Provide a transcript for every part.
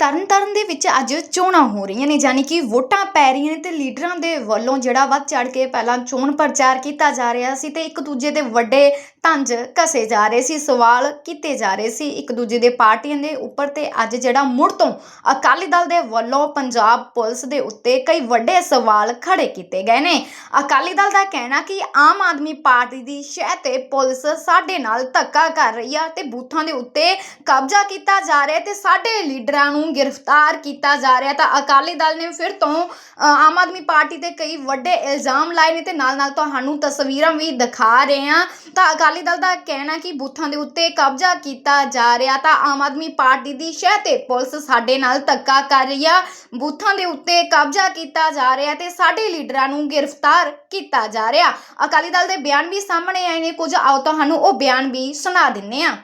ਤਰਨਤਾਰਨ ਦੇ ਵਿੱਚ ਅੱਜ ਚੋਣਾਂ ਹੋ ਰਹੀਆਂ ਨੇ, ਯਾਨੀ ਕਿ ਵੋਟਾਂ ਪੈ ਰਹੀਆਂ ਨੇ ਤੇ ਲੀਡਰਾਂ ਦੇ ਵੱਲੋਂ ਜਿਹੜਾ ਵੱਧ ਚੜ ਕੇ ਪਹਿਲਾਂ ਚੋਣ ਪ੍ਰਚਾਰ ਕੀਤਾ ਜਾ ਰਿਹਾ ਸੀ ਤੇ ਇੱਕ ਦੂਜੇ ਦੇ ਵੱਡੇ ਤੰਜ ਕਸੇ ਜਾ ਰਹੇ ਸੀ, ਸਵਾਲ ਕੀਤੇ ਜਾ ਰਹੇ ਸੀ। ਇੱਕ ਦੂਜੇ ਦੇ ਪਾਰਟੀਆਂ ਦੇ ਉੱਪਰ ਤੇ ਅੱਜ ਜਿਹੜਾ ਮੁੜ ਤੋਂ ਅਕਾਲੀ ਦਲ ਦੇ ਵੱਲੋਂ ਪੰਜਾਬ ਪੁਲਿਸ ਦੇ ਉੱਤੇ ਕਈ ਵੱਡੇ ਸਵਾਲ ਖੜੇ ਕੀਤੇ ਗਏ ਨੇ। ਅਕਾਲੀ ਦਲ ਦਾ ਕਹਿਣਾ ਕਿ ਆਮ ਆਦਮੀ ਪਾਰਟੀ ਦੀ ਸ਼ਹਿ ਤੇ ਪੁਲਿਸ ਸਾਡੇ ਨਾਲ ਧੱਕਾ ਕਰ ਰਹੀ ਆ ਤੇ ਬੂਥਾਂ ਦੇ ਉੱਤੇ ਕਬਜ਼ਾ ਕੀਤਾ ਜਾ ਰਿਹਾ ਤੇ ਸਾਡੇ ਲੀਡਰਾਂ ਨੂੰ ਗ੍ਰਿਫਤਾਰ ਕੀਤਾ ਜਾ ਰਿਹਾ ਤਾਂ ਅਕਾਲੀ ਦਲ ਨੇ ਫਿਰ ਤੋਂ ਆਮ ਆਦਮੀ ਪਾਰਟੀ ਤੇ ਕਈ ਵੱਡੇ ਇਲਜ਼ਾਮ ਲਾਏ ਨੇ ਤੇ ਨਾਲ ਨਾਲ ਤੁਹਾਨੂੰ ਤਸਵੀਰਾਂ ਵੀ ਦਿਖਾ ਰਹੇ ਹਾਂ। ਤਾਂ ਅਕਾਲੀ ਦਲ ਦਾ ਕਹਿਣਾ ਕਿ ਬੂਥਾਂ ਦੇ ਉੱਤੇ ਕਬਜ਼ਾ ਕੀਤਾ ਜਾ ਰਿਹਾ ਤਾਂ ਆਮ ਆਦਮੀ ਪਾਰਟੀ ਦੀ ਸ਼ਹਿ ਤੇ ਪੁਲਿਸ ਸਾਡੇ ਨਾਲ ਧੱਕਾ ਕਰ ਰਹੀ ਆ। ਬੂਥਾਂ ਦੇ ਉੱਤੇ ਕਬਜ਼ਾ ਕੀਤਾ ਜਾ ਰਿਹਾ ਤੇ ਸਾਡੇ ਆ ਨੂੰ ਗ੍ਰਿਫਤਾਰ ਕੀਤਾ ਜਾ ਰਿਹਾ। ਅਕਾਲੀ ਦਲ ਦੇ ਬਿਆਨ ਵੀ ਸਾਹਮਣੇ ਆਏ ਨੇ ਕੁਝ ਆਓ ਤੁਹਾਨੂੰ ਉਹ ਬਿਆਨ ਵੀ ਸੁਣਾ ਦਿੰਨੇ ਆ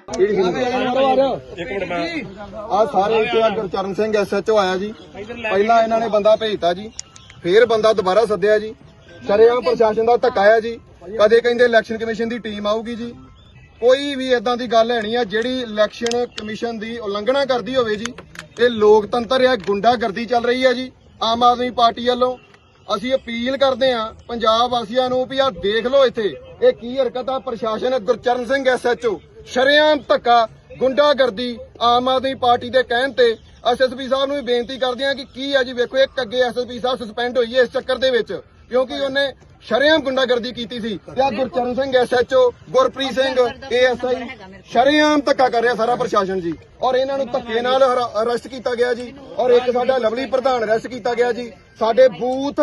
ਆ ਸਾਰੇ ਇੱਥੇ ਆ ਗੁਰਚਰਨ ਸਿੰਘ ਐਸਐਚਓ ਆਇਆ ਜੀ। ਪਹਿਲਾਂ ਇਹਨਾਂ ਨੇ ਬੰਦਾ ਭੇਜਤਾ ਜੀ। ਫੇਰ ਬੰਦਾ ਦੁਬਾਰਾ ਸੱਦਿਆ ਜੀ। ਸ਼ਰੇਆਮ ਪ੍ਰਸ਼ਾਸਨ ਦਾ ਧੱਕਾ ਆ ਜੀ। ਕਦੇ ਕਹਿੰਦੇ ਇਲੈਕਸ਼ਨ ਕਮਿਸ਼ਨ ਦੀ ਟੀਮ ਆਊਗੀ ਜੀ। ਕੋਈ ਵੀ ਇਦਾਂ ਦੀ ਗੱਲ ਹੈ ਨਹੀਂ ਆ ਜਿਹੜੀ ਇਲੈਕਸ਼ਨ ਕਮਿਸ਼ਨ ਦੀ ਉਲੰਘਣਾ ਕਰਦੀ ਹੋਵੇ ਜੀ ਇਹ ਲੋਕਤੰਤਰ ਆ ਗੁੰਡਾਗਰਦੀ ਚੱਲ ਰਹੀ ਹੈ ਜੀ ਆਮ ਆਦਮੀ ਪਾਰਟੀ ਵੱਲੋਂ। ਅਸੀਂ ਅਪੀਲ ਕਰਦੇ ਆ ਪੰਜਾਬ ਵਾਸੀਆਂ ਨੂੰ ਵੀ ਆ ਦੇਖ ਲਓ ਇੱਥੇ ਇਹ ਕੀ ਹਰਕਤ ਆ। ਪ੍ਰਸ਼ਾਸਨ ਗੁਰਚਰਨ ਸਿੰਘ ਐਸਐਚਓ ਸ਼ਰੇਆਮ ਧੱਕਾ ਗੁੰਡਾਗਰਦੀ ਆਮ ਆਦਮੀ ਪਾਰਟੀ ਦੇ ਕਹਿਣ ਤੇ ਐਸਐਸਪੀ ਸਾਹਿਬ ਨੂੰ ਵੀ ਬੇਨਤੀ ਕਰਦੇ ਆ ਕਿ ਕੀ ਆ ਜੀ ਵੇਖੋ, ਇੱਕ ਅੱਗੇ ਐਸਐਸਪੀ ਸਾਹਿਬ ਸਸਪੈਂਡ ਹੋਈ ਹੈ ਇਸ ਚੱਕਰ ਦੇ ਵਿੱਚ, ਕਿਉਂਕਿ ਉਹਨੇ ਸ਼ਰੇਆਮ ਗੁੰਡਾਗਰਦੀ ਕੀਤੀ ਸੀ। ਤੇ ਆ ਗੁਰਚਰਨ ਸਿੰਘ ਐਸਐਚਓ ਗੁਰਪ੍ਰੀਤ ਸਿੰਘ ਏਐਸਆਈ ਸ਼ਰੇਆਮ ਧੱਕਾ ਕਰ ਰਿਹਾ ਸਾਰਾ ਪ੍ਰਸ਼ਾਸਨ ਜੀ। ਔਰ ਇਹਨਾਂ ਨੂੰ ਧੱਕੇ ਨਾਲ ਅਰੈਸਟ ਕੀਤਾ ਗਿਆ ਜੀ। ਔਰ ਇੱਕ ਸਾਡਾ ਲਵਲੀ ਪ੍ਰਧਾਨ ਅਰੈਸਟ ਕੀਤਾ ਗਿਆ ਜੀ। ਸਾਡੇ ਬੂਥ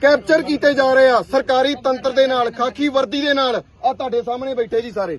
ਕੈਪਚਰ ਕੀਤੇ ਜਾ ਰਹੇ ਆ, ਸਰਕਾਰੀ ਤੰਤਰ ਦੇ ਨਾਲ, ਖਾਕੀ ਵਰਦੀ ਦੇ ਨਾਲ। ਆ ਤੁਹਾਡੇ ਸਾਹਮਣੇ ਬੈਠੇ ਜੀ ਸਾਰੇ।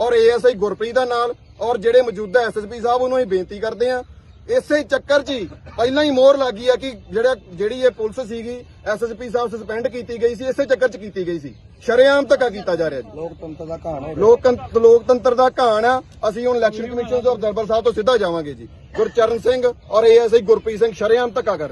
ਔਰ ਏਐਸਆਈ ਗੁਰਪ੍ਰੀਤ ਦਾ ਨਾਲ ਔਰ ਜਿਹੜੇ ਮੌਜੂਦਾ ਐਸਐਸਪੀ ਸਾਹਿਬ ਉਹਨੂੰ ਅਸੀਂ ਬੇਨਤੀ ਕਰਦੇ ਆ ਇਸੇ ਚੱਕਰ 'ਚ ਹੀ ਪਹਿਲਾਂ ਹੀ ਮੋਹਰ ਲੱਗੀ ਆ ਕਿ ਜਿਹੜਾ ਜਿਹੜੀ ਇਹ ਪੁਲਿਸ ਸੀਗੀ ਐਸਐਸਪੀ ਸਾਹਿਬ ਸਸਪੈਂਡ ਕੀਤੀ ਗਈ ਸੀ ਇਸੇ ਚੱਕਰ 'ਚ ਕੀਤੀ ਗਈ ਸੀ। ਸ਼ਰੇਆਮ ਧੱਕਾ ਕੀਤਾ ਜਾ ਰਿਹਾ ਜੀ। ਲੋਕਤੰਤਰ ਦਾ ਕਹਾਣ ਹੈ। ਲੋਕਤੰਤਰ ਲੋਕਤੰਤਰ ਦਾ ਕਹਾਣ ਆ। ਅਸੀਂ ਹੁਣ ਇਲੈਕਸ਼ਨ ਕਮਿਸ਼ਨ ਤੋਂ ਦਰਬਾਰ ਸਾਹਿਬ ਤੋਂ ਸਿੱਧਾ ਜਾਵਾਂਗੇ ਜੀ। ਗੁਰਚਰਨ ਸਿੰਘ ਔਰ ਏਐਸਆਈ ਗੁਰਪ੍ਰੀਤ ਸਿੰਘ ਸ਼ਰੇਆਮ ਧੱਕਾ ਕਰ ਰਹੇ